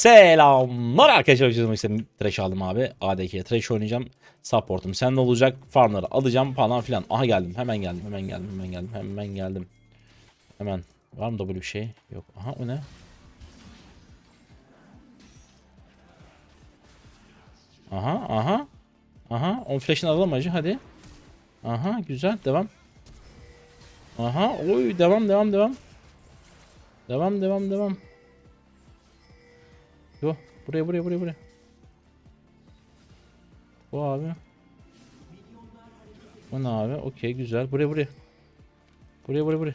Selamlar arkadaşlar. Çizmek istedim. Trash aldım abi. ADK Trash oynayacağım. Support'um sen ne olacak? Farmları alacağım falan filan. Aha geldim. Hemen geldim. Hemen geldim. Hemen geldim. Hemen geldim. Hemen. Var mı da böyle bir şey? Yok. Aha o ne? Aha aha. Aha. On flash'ını alalım acı hadi. Aha güzel. Devam. Aha. Oy devam devam devam. Devam devam devam. Yo buraya buraya buraya buraya. Bu abi. Bu ne abi? Okey güzel. Buraya buraya. Buraya buraya buraya.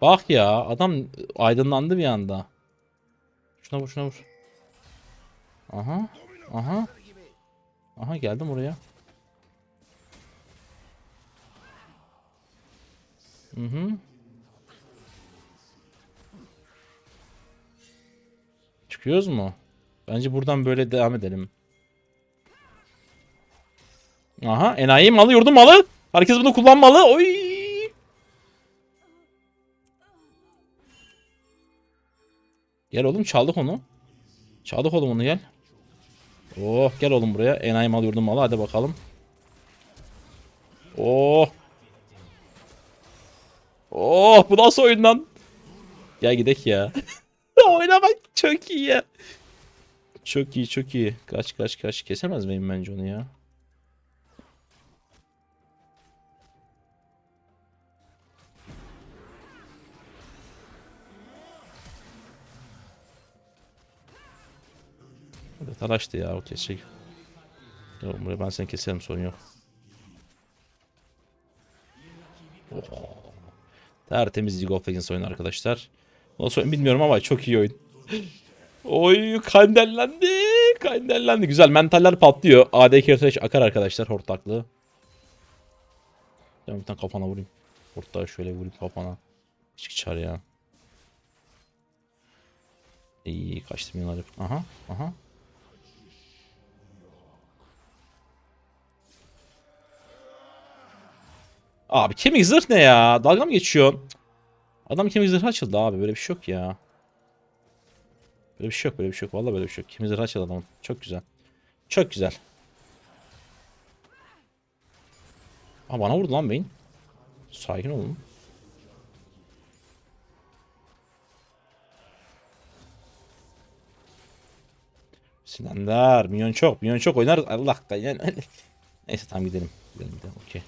Bak ya adam aydınlandı bir anda. Şuna vur şuna vur. Aha. Aha. Aha geldim oraya. Hı hı. Çıkıyoruz mu? Bence buradan böyle devam edelim. Aha enayi malı yurdum malı. Herkes bunu kullanmalı. Oy. Gel oğlum çaldık onu. Çaldık oğlum onu gel. Oh gel oğlum buraya. Enayi mal yurdum malı hadi bakalım. Oh. Oh bu nasıl oyun lan? Gel gidek ya. Oyna bak çok iyi. Çok iyi çok iyi. Kaç kaç kaç. Kesemez miyim bence onu ya? Hadi talaştı ya o kesecek. Yok buraya ben seni keserim sorun yok. Oh. Tertemiz League of Legends oyunu arkadaşlar. Nasıl oyun bilmiyorum ama çok iyi oyun. Oy kandellendi. Kandellendi. Güzel mentaller patlıyor. AD Kerteş akar arkadaşlar hortlaklığı. Ben bir tane kafana vurayım. Hortlağı şöyle vurayım kafana. Hiç çar ya. İyi kaçtı milyonlar. Aha aha. Abi kemik zırh ne ya? Dalga mı geçiyorsun? Adam kemik zırh açıldı abi. Böyle bir şey yok ya. Böyle bir şey yok. Böyle bir şey yok. Vallahi böyle bir şey yok. Kemik zırh açıldı adamın. Çok güzel. Çok güzel. Aa bana vurdu lan beyin. Sakin olun. Sinanlar. Minyon çok. Minyon çok oynarız. Allah yani. Neyse tamam gidelim. Gidelim gidelim. Okey.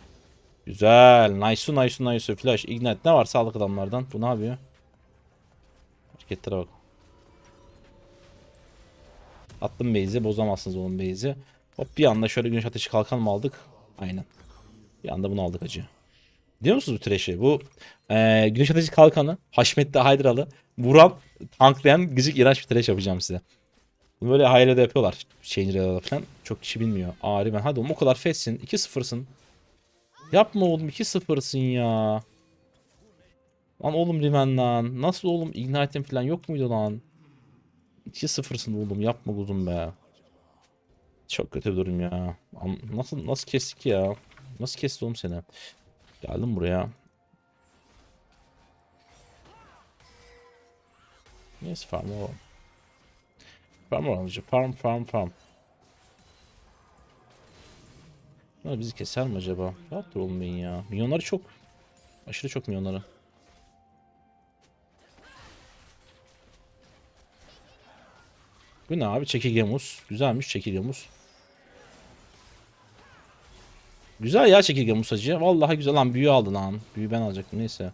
Güzel. Nice nice nice. Flash. Ignite. Ne var sağlık adamlardan? Bu ne yapıyor? Hareketlere bak. Attım base'i. Bozamazsınız onun base'i. Hop bir anda şöyle güneş ateşi kalkan mı aldık? Aynen. Bir anda bunu aldık acı. Biliyor musunuz bu trash'i? Bu e, güneş ateşi kalkanı Haşmetli Haydralı vuran tanklayan gıcık iğrenç bir trash yapacağım size. Bunu böyle hayalede yapıyorlar. Changer'da falan. Çok kişi bilmiyor. Ağrı ben. Hadi oğlum o kadar fessin. 2-0'sın. Yapma oğlum 2-0'sın ya. Lan oğlum Riven lan. Nasıl oğlum Ignite'in falan yok muydu lan? 2-0'sın oğlum yapma kuzum be. Çok kötü bir durum ya. Nasıl nasıl kestik ya? Nasıl kesti oğlum seni? Geldim buraya. Neyse farm alalım. Farm alalım. Farm farm farm. Bunlar bizi keser mi acaba? Rahat beyin ya. Milyonları çok. Aşırı çok milyonları. Bu ne abi? Çekirge muz. Güzelmiş çekirge muz. Güzel ya çekirge muz hacı. Vallahi güzel lan. Büyü aldı lan. Büyü ben alacaktım neyse.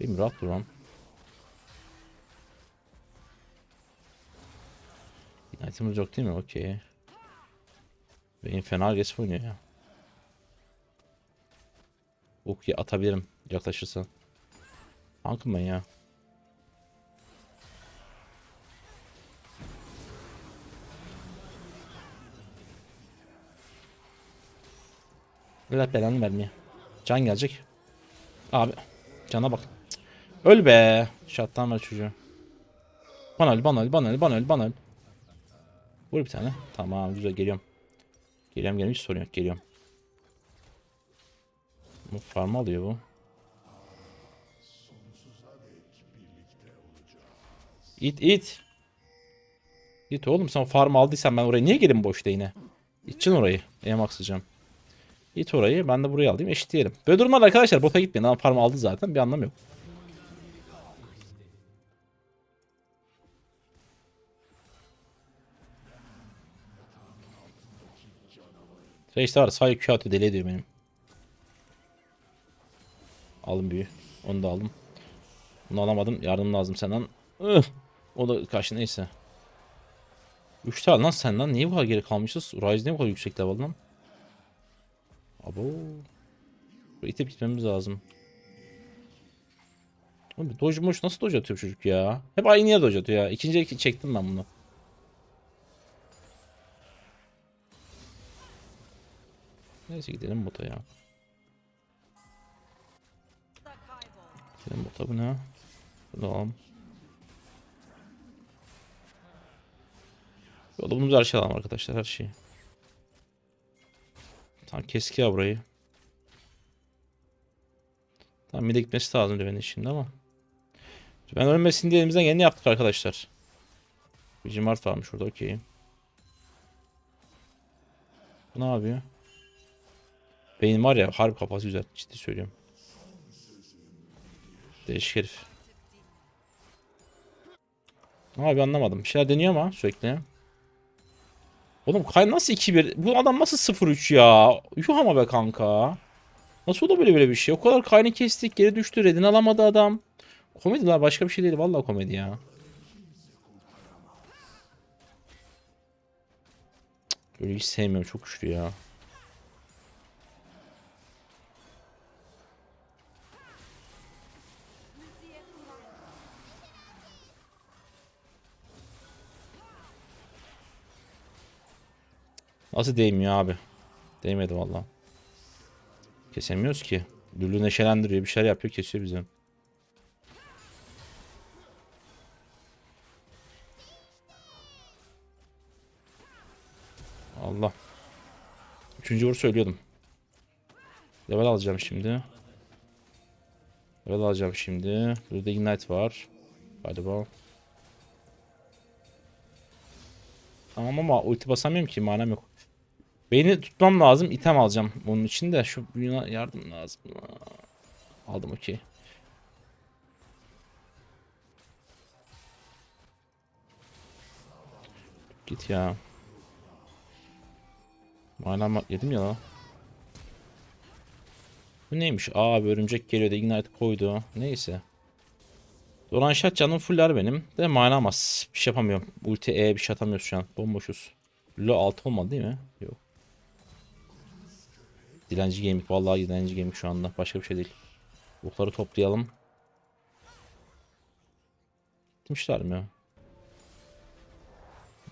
Benim rahat dur lan. Item'ımız yok değil mi? Okey. Benim fena agresif oynuyor ya. Okey atabilirim yaklaşırsan. Tankım ben ya. Allah belanı vermeye. Can gelecek. Abi cana bak. Öl be. Şattan ver çocuğu. Bana öl, bana öl, bana öl, bana öl, bana öl. Vur bir tane. Tamam güzel geliyorum. Geliyorum geliyorum hiç sorun yok geliyorum. Bu farm alıyor bu. İt it. Git oğlum sen farm aldıysan ben oraya niye gelin boşta yine? İtçin orayı. Emaksıcam. İt orayı ben de burayı alayım eşitleyelim. Böyle durumlar arkadaşlar bota gitmeyin. Adam farm aldı zaten bir anlam yok. Reis var sağ Q atıyor deli ediyor benim. Aldım büyü. Onu da aldım. Bunu alamadım. Yardım lazım senden. Ih! O da kaçtı neyse. 3 tane lan sen lan. Niye bu kadar geri kalmışız? Rise niye bu kadar yüksek level lan? Abo. İtip gitmemiz lazım. Oğlum dodge moş nasıl dodge atıyor çocuk ya? Hep aynı yere dodge atıyor ya. İkinci iki çektim ben bunu. Neyse gidelim bota ya. Bota bu ne? Bunu alalım. Yolumuz her şey alalım arkadaşlar her şeyi. Tamam keski ya burayı. Tamam mide gitmesi lazım Düvenin şimdi ama. Ben ölmesin diye elimizden geleni yaptık arkadaşlar. Bir cimart varmış orada okey. Bu ne yapıyor? Beyin var ya harbi kafası güzel ciddi söylüyorum. Değişik herif. Abi anlamadım. Bir şeyler deniyor ama sürekli. Oğlum Kay nasıl 2-1? Bu adam nasıl 0-3 ya? Yuh ama be kanka. Nasıl oldu böyle böyle bir şey? O kadar kaynı kestik geri düştü. Redini alamadı adam. Komedi la başka bir şey değil. Vallahi komedi ya. Böyle hiç sevmiyorum. Çok güçlü ya. Nasıl değmiyor abi? Değmedi vallahi. Kesemiyoruz ki. Lülü neşelendiriyor. Bir şeyler yapıyor kesiyor bizi. Allah. Üçüncü vur söylüyordum. Level alacağım şimdi. Level alacağım şimdi. Burada ignite var. Galiba. Tamam ama ulti basamıyorum ki manam yok. Beni tutmam lazım. item alacağım bunun için de. Şu büyüne yardım lazım. Aldım okey. Git ya. Manam yedim ya. Bu neymiş? Aa bir örümcek geliyor da ignite koydu. Neyse. Dolan şat canım fuller benim. De manam az. Bir şey yapamıyorum. Ulti E bir şey atamıyoruz şu an. Bomboşuz. Lo 6 olmadı değil mi? Yok. Dilenci gaming. Vallahi dilenci gaming şu anda. Başka bir şey değil. Bukları toplayalım. Gitmişler mi?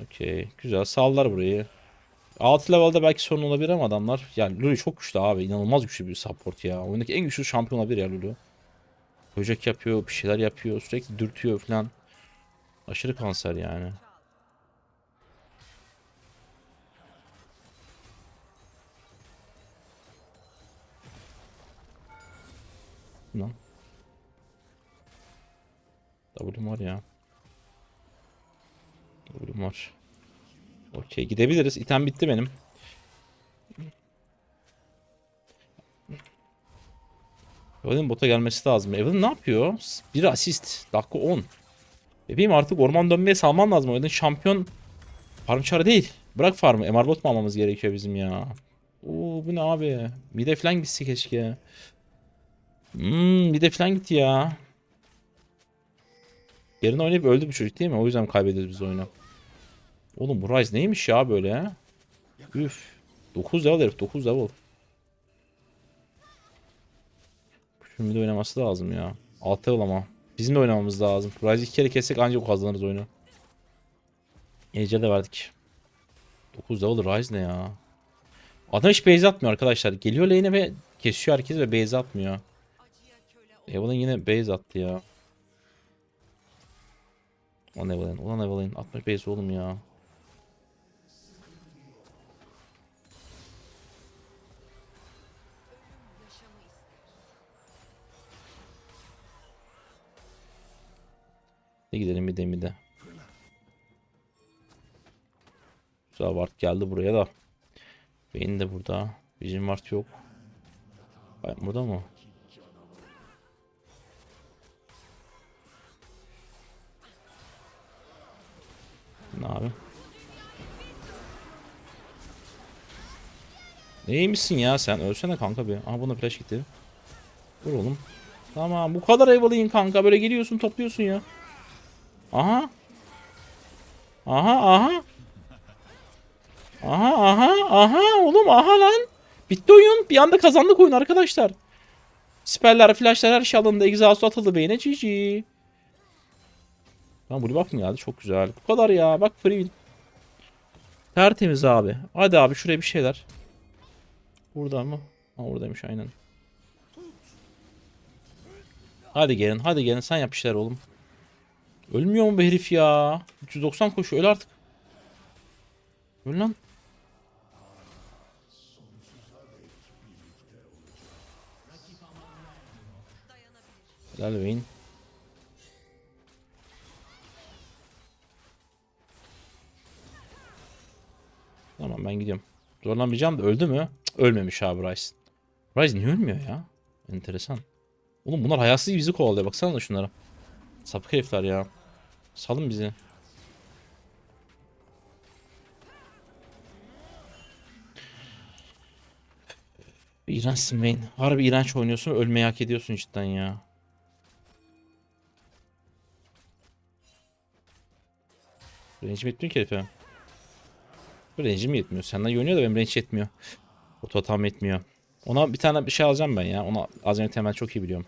Okey. Güzel. Sallar burayı. 6 level'da belki sorun olabilir ama adamlar. Yani Lulu çok güçlü abi. İnanılmaz güçlü bir support ya. Oyundaki en güçlü şampiyon olabilir ya Lulu. Böcek yapıyor, bir şeyler yapıyor, sürekli dürtüyor falan. Aşırı kanser yani. Lan. W'm var ya. W'm var. Okey gidebiliriz. İtem bitti benim. Evelyn bota gelmesi lazım. Evelyn ne yapıyor? Bir asist. Dakika 10. Bebeğim artık orman dönmeye salman lazım. Evelyn şampiyon farm çarı değil. Bırak farmı. MR bot mu almamız gerekiyor bizim ya? Oo bu ne abi? Mide falan gitse keşke. Hmm mide falan gitti ya. Yerine oynayıp öldü bu çocuk değil mi? O yüzden kaybediyoruz biz oyunu. Oğlum bu Ryze neymiş ya böyle? Üf. 9 level herif 9 level. Şimdi de oynaması lazım ya. 6 level ama. Bizim de oynamamız lazım. Ryze iki kere kessek ancak kazanırız oyunu. Ece de verdik. 9 level Ryze ne ya? Adam hiç base atmıyor arkadaşlar. Geliyor lane'e ve kesiyor herkes ve base atmıyor. Evelyn yine base attı ya. Ulan Evelyn, ulan Evelyn. Atma base oğlum ya. Bir gidelim bir de bir de. Güzel ward geldi buraya da. Beyin de burada. Vision ward yok. Burada mı? Abi? Neymişsin ya sen? Ölsene kanka bir. Aha buna flash gitti. Vur oğlum. Tamam bu kadar evalıyın kanka. Böyle geliyorsun topluyorsun ya. Aha. Aha aha. Aha aha aha oğlum aha lan. Bitti oyun. Bir anda kazandık oyun arkadaşlar. Siperler, flashlar her şey alındı. Exhaust atıldı beyne. GG. Lan buraya bakın geldi. Çok güzel. Bu kadar ya. Bak free win. Tertemiz abi. Hadi abi şuraya bir şeyler. Burada mı? Ha oradaymış aynen. Hadi gelin. Hadi gelin. Sen yap işler oğlum. Ölmüyor mu bu herif ya? 390 koşuyor. Öl artık. Öl lan. Helal Vayne. Tamam ben gidiyorum. Zorlanmayacağım da öldü mü? Cık, ölmemiş abi Ryze. Ryze niye ölmüyor ya? Enteresan. Oğlum bunlar hayatsız bizi kovalıyor. Baksana da şunlara. Sapık herifler ya. Salın bizi. İğrençsin Vayne. Harbi iğrenç oynuyorsun. Ölmeyi hak ediyorsun cidden ya. Range'im yetmiyor ki herife. Range'im yetmiyor. Senden iyi oynuyor da benim range yetmiyor. Oto tam yetmiyor. Ona bir tane bir şey alacağım ben ya. Ona alacağım temel çok iyi biliyorum.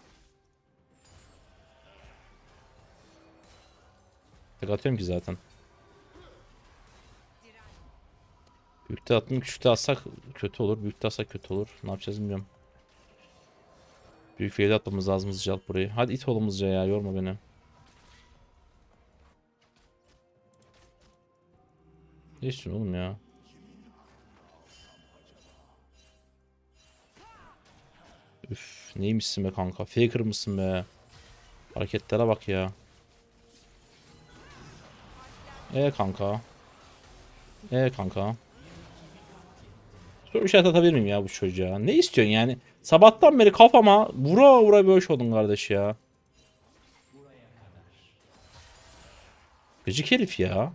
Tek atıyorum ki zaten. Büyükte atmayayım. Küçükte atsak kötü olur. Büyükte atsak kötü olur. Ne yapacağız bilmiyorum. Büyük wave'de atmamız lazım hızlıca burayı. Hadi it oğlum hızlıca ya. Yorma beni. Ne istiyorsun oğlum ya? Üf neymişsin be kanka? Faker mısın be? Hareketlere bak ya. E kanka. E kanka. Soru işaret atabilir miyim ya bu çocuğa? Ne istiyorsun yani? Sabahtan beri kafama vura vura böyle oldun kardeş ya. Gıcık herif ya.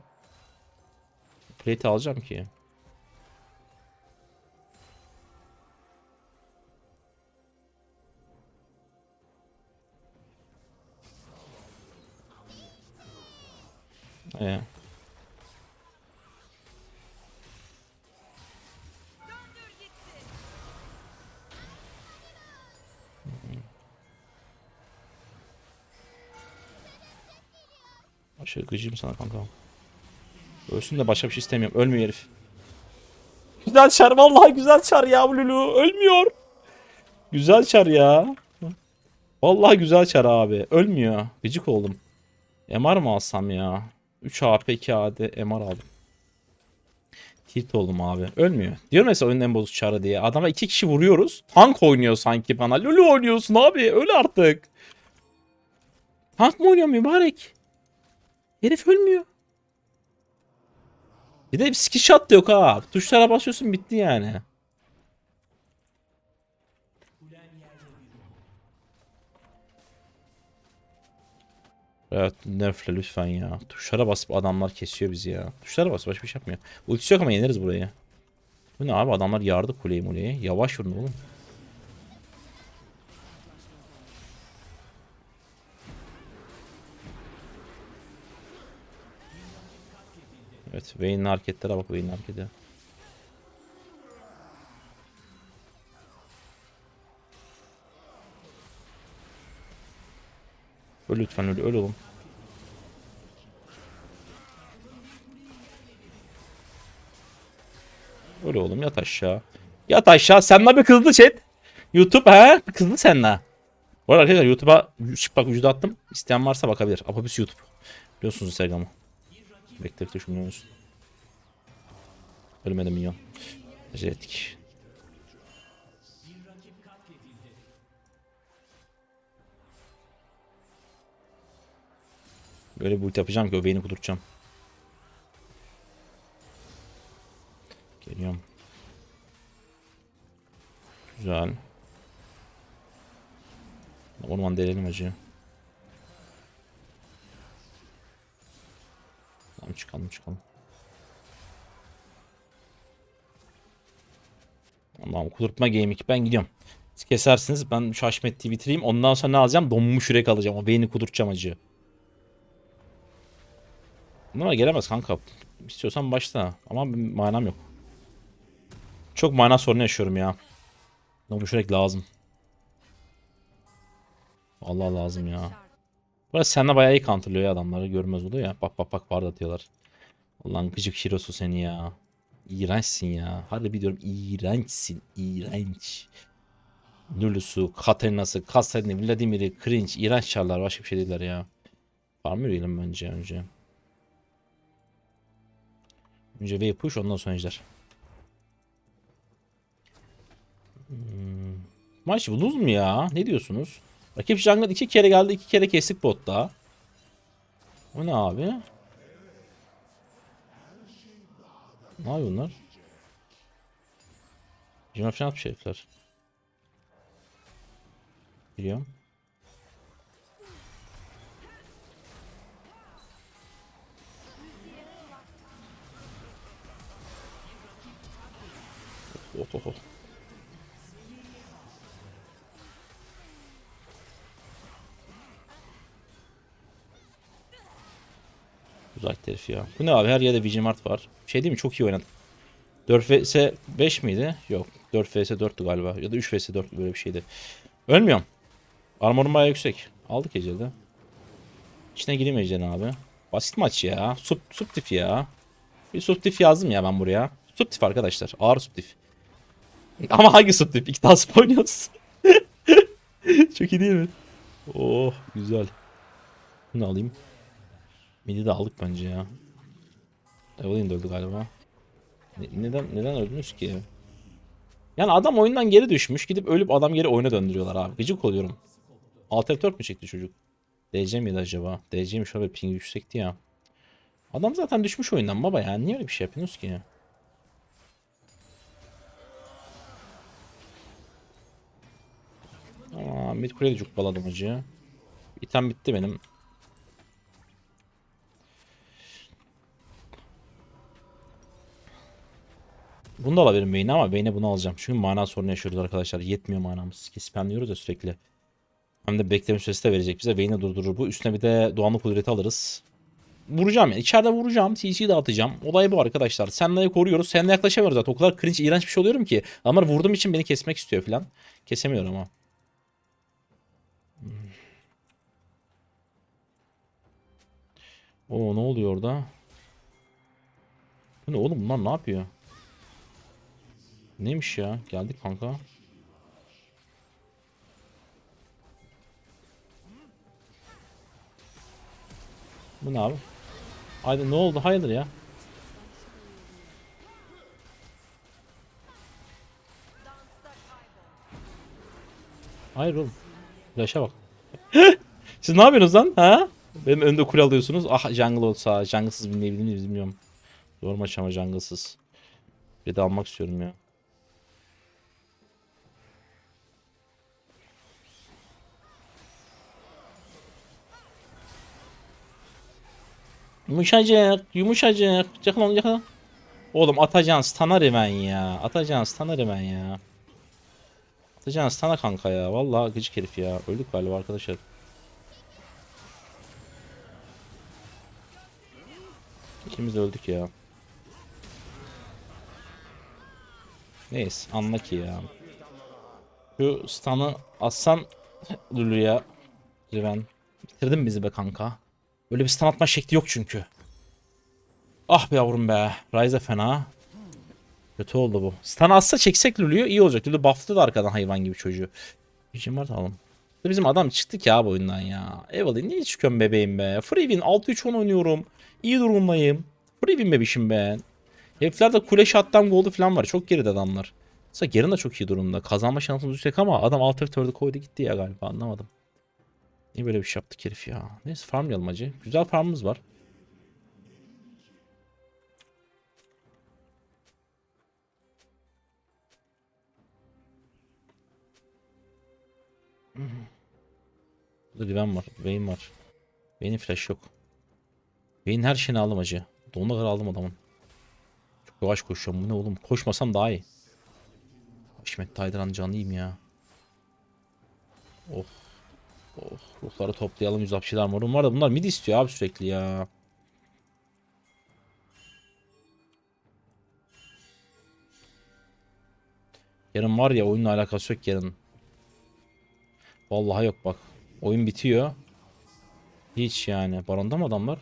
Plate alacağım ki. Ee. Aşırı gıcıyım sana kanka. Ölsün de başka bir şey istemiyorum. Ölmüyor herif. Güzel çar vallahi güzel çar ya Lulu. Ölmüyor. Güzel çar ya. Vallahi güzel çar abi. Ölmüyor. Gıcık oldum. MR mı alsam ya? 3 AP 2 AD MR aldım. Tilt oldum abi. Ölmüyor. Diyorum mesela oyunun en bozuk çarı diye. Adama iki kişi vuruyoruz. Tank oynuyor sanki bana. Lulu oynuyorsun abi. Öl artık. Tank mı oynuyor mübarek? Herif ölmüyor. Bir de bir skill shot yok ha. Tuşlara basıyorsun bitti yani. Evet nerfle lütfen ya. Tuşlara basıp adamlar kesiyor bizi ya. Tuşlara basıp başka bir şey yapmıyor. Ultisi yok ama yeneriz burayı. Bu ne abi adamlar yardı kuleyi muleyi. Yavaş vurun oğlum. Evet Vayne'in hareketlere bak Vayne'in hareketi. Öl lütfen öl, öl oğlum. Öl oğlum yat aşağı. Yat aşağı. Sen ne bir kızdı chat. YouTube? Bir kızdı sen ne? Bu arada arkadaşlar YouTube'a bak vücuda attım. İsteyen varsa bakabilir. Apabüs YouTube. Biliyorsunuz Instagram'ı. Bekle bekle şunu olsun. Ölmedi minyon. Acele ettik. Öyle bir ulti yapacağım ki Vayne'i kudurtacağım. Geliyorum. Güzel. Orman delelim acı. Tamam çıkalım çıkalım. Allah'ım kudurtma game 2 ben gidiyorum. Siz kesersiniz ben şu Haşmet'i bitireyim. Ondan sonra ne alacağım? Donmuş yürek alacağım. O beyni kudurtacağım acı. Ama gelemez kanka. İstiyorsan başla. Ama manam yok. Çok mana sorunu yaşıyorum ya. Donmuş yürek lazım. Allah lazım ya. Burası seninle bayağı iyi counterlıyor ya adamları. Görmez oluyor ya. Bak bak bak var atıyorlar. Allah'ın gıcık Hirosu seni ya. İğrençsin ya. Harbi diyorum iğrençsin. İğrenç. Nulusu, Katarina'sı, Kastarini, Vladimir'i, Cringe, iğrenç çarlar. Başka bir şey değiller ya. Farm yürüyelim bence önce. Önce wave push ondan sonra ejder. Hmm. Maç bulunuz mu ya? Ne diyorsunuz? Rakip jungle iki kere geldi iki kere kestik botta. O ne abi? Ne yapıyor bunlar? Cima falan atmış herifler. Biliyorum. Oh, oh, oh. Uzak herif ya. Bu ne abi her yerde Vigimart var. Şey değil mi çok iyi oynadık. 4 vs 5 miydi? Yok. 4 vs 4'tü galiba. Ya da 3 vs 4 böyle bir şeydi. Ölmüyorum. Armorum bayağı yüksek. Aldık Ecel'de. İçine gireyim Ecel'in abi. Basit maç ya. Sub, subtif ya. Bir subtif yazdım ya ben buraya. Subtif arkadaşlar. Ağır subtif. Ama hangi subtif? İki tane oynuyoruz. Çok iyi değil mi? Oh güzel. Bunu alayım. Midi de aldık bence ya. Evelyn de öldü galiba. Ne- neden neden öldünüz ki? Yani adam oyundan geri düşmüş. Gidip ölüp adam geri oyuna döndürüyorlar abi. Gıcık oluyorum. Alt F4 mü çekti çocuk? DC miydi acaba? DC'ymiş şöyle ping yüksekti ya. Adam zaten düşmüş oyundan baba ya. Niye öyle bir şey yapıyorsunuz ki? Aa, mid kuleyi de çok baladım acı. İtem bitti benim. Bunu da alabilirim Vayne'e ama Vayne'e bunu alacağım. Çünkü mana sorunu yaşıyoruz arkadaşlar. Yetmiyor manamız. Ki spamlıyoruz ya sürekli. Hem de bekleme süresi de verecek bize. Vayne'e durdurur bu. Üstüne bir de doğanlık kudreti alırız. Vuracağım yani. İçeride vuracağım. CC'yi dağıtacağım. Olay bu arkadaşlar. Senle'yi koruyoruz. Senle yaklaşamıyoruz zaten. O kadar cringe, iğrenç bir şey oluyorum ki. Adamlar vurduğum için beni kesmek istiyor falan. Kesemiyorum ama. Hmm. Oo ne oluyor orada? Ne oğlum bunlar ne yapıyor? Neymiş ya? Geldik kanka. Bu ne abi? Haydi ne oldu? Hayırdır ya? Hayır oğlum. Flash'a bak. Siz ne yapıyorsunuz lan? Ha? Benim önümde kule alıyorsunuz. Ah jungle olsa. Jungle'sız bilmeyebilir miyiz bilmiyorum. Zor maç ama jungle'sız. Bir de almak istiyorum ya. Yumuşacık, yumuşacık. Yakala yakala. Oğlum atacağın stana hemen ya. Atacağın stana hemen ya. Atacağın stana kanka ya. Vallahi gıcık herif ya. Öldük galiba arkadaşlar. İkimiz öldük ya. Neyse anla ki ya. Şu stun'ı atsan Lulu'ya. Riven. Bitirdin bizi be kanka. Böyle bir stun atma şekli yok çünkü. Ah be yavrum be. Ryze fena. Kötü oldu bu. Stun atsa çeksek Lulu'yu iyi olacak. Lulu buff'ladı da arkadan hayvan gibi çocuğu. Bizim var tamam. Bizim adam çıktı ki abi oyundan ya. Evelyn niye çıkıyorum bebeğim be? Free win 6-3-10 oynuyorum. İyi durumdayım. Free win bebişim ben. Heriflerde kule shot'tan goldu falan var. Çok geride adamlar. Mesela Garen de çok iyi durumda. Kazanma şansımız yüksek ama adam alt F4'ü koydu gitti ya galiba anlamadım. Niye böyle bir şey yaptık herif ya? Neyse farmlayalım acı. Güzel farmımız var. Burada Riven var. Vayne var. Vayne'in flash yok. Vayne'in her şeyini aldım acı. Donuna kadar aldım adamın. Çok yavaş koşuyorum. Bu ne oğlum? Koşmasam daha iyi. Haşmet Taydıran canlıyım ya. Oh. Oh. Ruhları toplayalım. 100 apşiler morum var da bunlar mid istiyor abi sürekli ya. Yarın var ya oyunla alakası yok yarın. Vallahi yok bak. Oyun bitiyor. Hiç yani. Baronda mı adamlar?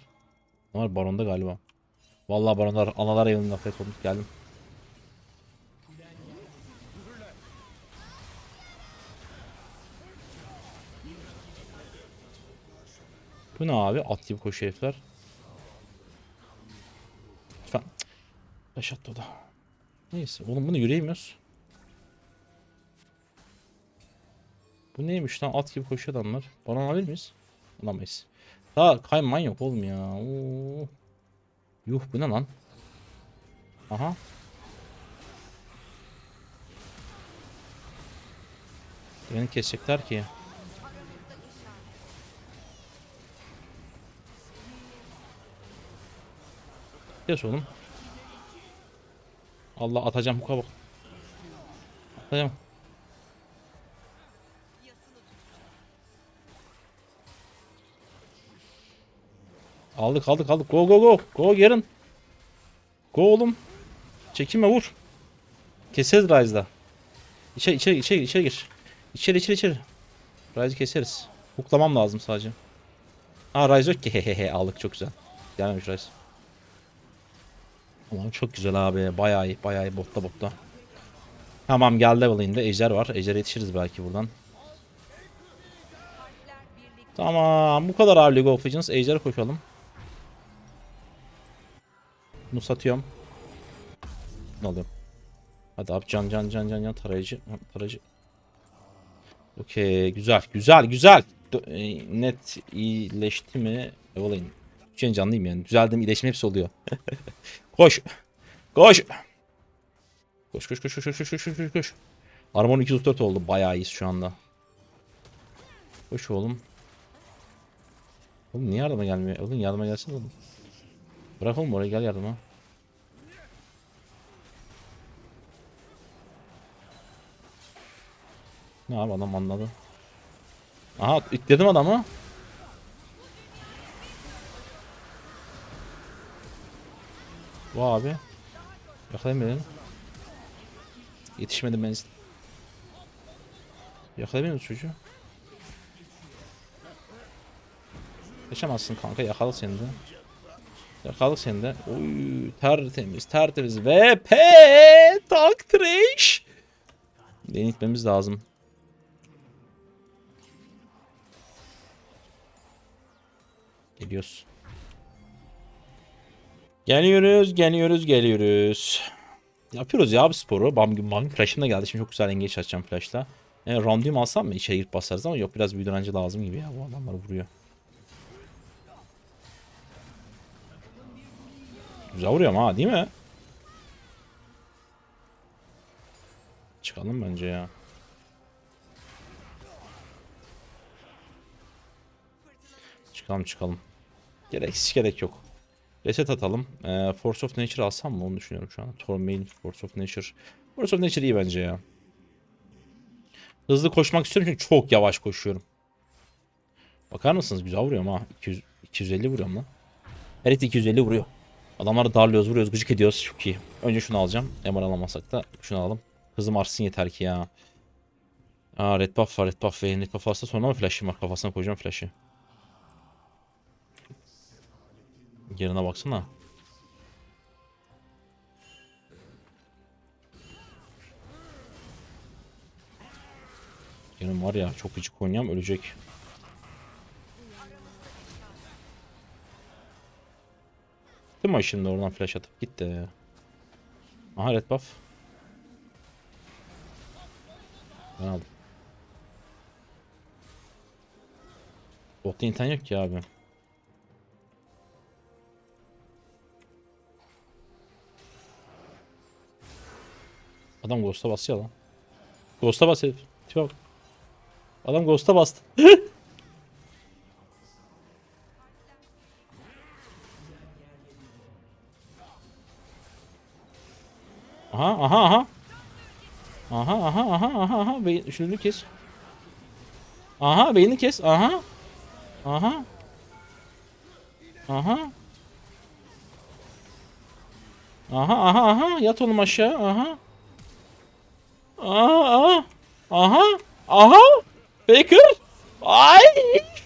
Var baronda galiba. Vallahi baronlar analar evinin nefret olmuş geldim. Bu ne abi? At gibi koşuyor herifler. Lütfen. Taş attı da. Neyse. Oğlum bunu yürüyemiyoruz. Bu neymiş lan? At gibi koşuyor adamlar. Bana alabilir miyiz? Alamayız. Daha kayman yok oğlum ya. Oo. Yuh bu ne lan? Aha. Beni kesecekler ki. Kes oğlum. Allah atacağım huka bak. Atacağım. Aldık aldık aldık. Go go go. Go yarın. Go oğlum. Çekinme vur. Keseriz Rise'da. İçeri içeri içeri içeri gir. İçeri içeri içeri. Rise'ı keseriz. Huklamam lazım sadece. Aa Rise yok ki hehehe aldık çok güzel. Gelmemiş Rise. Ulan çok güzel abi. Bayağı iyi bayağı iyi botta botta. Tamam geldi level'inde ejder var. Ejder'e yetişiriz belki buradan. Tamam bu kadar abi League of Legends. Ejder'e koşalım. Bunu satıyorum. Ne alıyorum? Hadi abi can can can can can tarayıcı. Tarayıcı. Okey güzel güzel güzel. E, Net iyileşti mi? Olayın. Üçün canlıyım yani. Düzeldim iyileşme hepsi oluyor. koş. Koş. Koş koş koş koş koş koş koş koş. Armor 234 oldu. Bayağı iyiyiz şu anda. Koş oğlum. Oğlum niye yardıma gelmiyor? Oğlum yardıma gelsene oğlum. Bırak oğlum oraya gel yardıma. Ne abi adam anladı. Aha itledim adamı. Bu abi. Yakalayayım beni. Yetişmedim ben. Yakalayamıyor musun çocuğu? Yaşamazsın kanka yakaladık seni de. Yakaladık seni de. Oy tertemiz tertemiz. VP tank trash. Denetmemiz lazım. Geliyoruz. Geliyoruz, geliyoruz, geliyoruz. Yapıyoruz ya bu sporu. Bam gün bam. Flash'ım da geldi. Şimdi çok güzel engage açacağım flash'la. Yani Randuin alsam mı? İçeri girip basarız ama yok biraz büyüden önce lazım gibi ya. Bu adamlar vuruyor. Güzel vuruyorum ha değil mi? Çıkalım bence ya. Çıkalım çıkalım. Gerek hiç gerek yok. Reset atalım. Ee, Force of Nature alsam mı onu düşünüyorum şu an. Tormail, Force of Nature. Force of Nature iyi bence ya. Hızlı koşmak istiyorum çünkü çok yavaş koşuyorum. Bakar mısınız? Güzel vuruyorum ha. 200, 250 vuruyorum lan. Her it 250 vuruyor. Adamları darlıyoruz, vuruyoruz, gıcık ediyoruz. Çok iyi. Önce şunu alacağım. MR alamasak da şunu alalım. Hızım artsın yeter ki ya. Aa red buff var, red buff ve red buff varsa sonra mı flash'ım var? Kafasına koyacağım flash'ı. Yerine baksana. Yarın var ya çok gıcık oynayam ölecek. Değil mi şimdi oradan flash atıp gitti. Aha red buff. Ben aldım. Botta internet yok ki abi. Adam Ghost'a basıyor lan. Ghost'a bas herif. Tipe bak. Adam Ghost'a bastı. aha aha aha. Aha aha aha aha aha. Beyin, şunu kes. Aha beyni kes. Aha. Aha. Aha. Aha aha aha. Yat oğlum aşağı. Aha. Aha aha. Aha. Faker. Ay.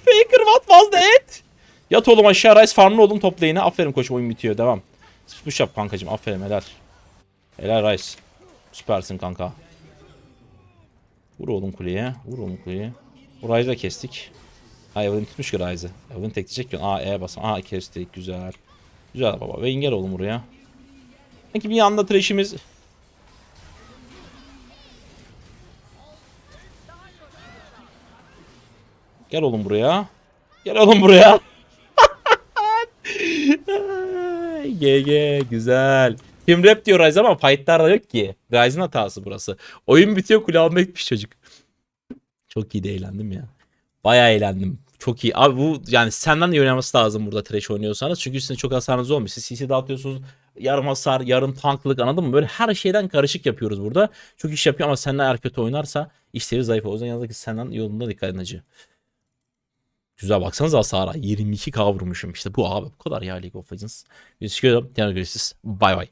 Faker what was that? Yat oğlum aşağı. Rice farmlı oğlum top lane'e. Aferin koçum oyun bitiyor. Devam. Push yap kankacım. Aferin helal. Helal Rice. Süpersin kanka. Vur oğlum kuleye. Vur oğlum kuleye. Rice'ı da kestik. Ha Evelyn tutmuş ki Rice'ı. Evelyn tekleyecek ki. Aa E basan. Aa kestik. Güzel. Güzel baba. Ve gel oğlum buraya. Sanki bir anda trash'imiz... Gel oğlum buraya. Gel oğlum buraya. GG güzel. Team rap diyor Ryze ama fightlar yok ki. Ryze'ın hatası burası. Oyun bitiyor kule almaya gitmiş çocuk. Çok iyi de eğlendim ya. Bayağı eğlendim. Çok iyi. Abi bu yani senden de oynaması lazım burada trash oynuyorsanız. Çünkü sizin çok hasarınız olmuyor. Siz CC dağıtıyorsunuz. Yarım hasar, yarım tanklık anladın mı? Böyle her şeyden karışık yapıyoruz burada. Çok iş yapıyor ama senden eğer kötü oynarsa işleri zayıf. O yüzden yanındaki senden yolunda dikkat edin acı. Güzel baksanıza hasara. 22k vurmuşum. İşte bu abi. Bu kadar ya League of Legends. Biz çıkıyorum. Yarın görüşürüz. Bay bay.